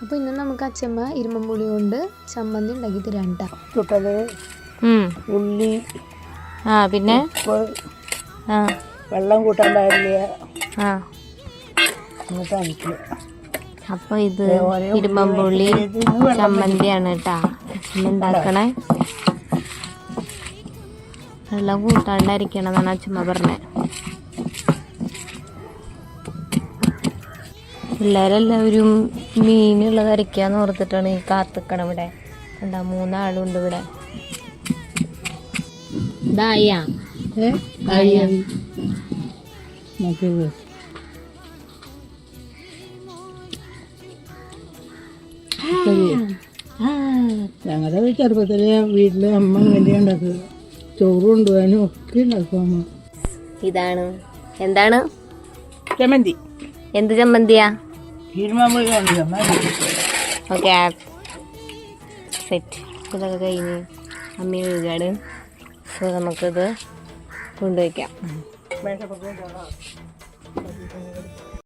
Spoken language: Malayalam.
അപ്പോൾ ഇന്ന് നമുക്ക് അച്ഛമ്മ ഇരുമ്പുളി കൊണ്ട് ചമ്മന്തി ഉണ്ടാക്കി തരാം കേട്ടോ ചുട്ടത് ഉള്ളി ആ പിന്നെ ഉപ്പ് ആ വെള്ളം കൂട്ടാൻ പാടില്ല ആ എന്നിട്ട് അടിക്കുക അപ്പൊ ഇത് ഇരുമ്പമ്പുള്ളി ചമ്മന്തിയാണ് കേട്ടാ അച്ഛൻ ഉണ്ടാക്കണേ വെള്ളം കൂട്ടാണ്ടായിരിക്കണമെന്നാണ് അച്ഛമ്മ പറഞ്ഞത് പിള്ളേരെല്ലാവരും മീനുള്ളത് അരയ്ക്കാന്ന് ഓർത്തിട്ടാണ് ഈ കാത്തിക്കണം ഇവിടെ. എന്താ മൂന്നാളുണ്ട് ഇവിടെ. ഇതായ നോക്കിയത് ഞങ്ങളുടെ ചെറുപ്പത്തിലെ വീട്ടിലെ അമ്മ ഇങ്ങനെ ഉണ്ടാക്കുക. ചോറ് കൊണ്ടുപോകാനും ഒക്കെ ഉണ്ടാക്കും അമ്മ. ഇതാണ്. എന്താണ്? ചമ്മന്തി. എന്ത് ചമ്മന്തിയാ? ഓക്കെ സെറ്റ് ഇതൊക്കെ കഴിഞ്ഞ് അമ്മി വീകാട് സോ നമുക്കിത് കൊണ്ടുവയ്ക്കാം.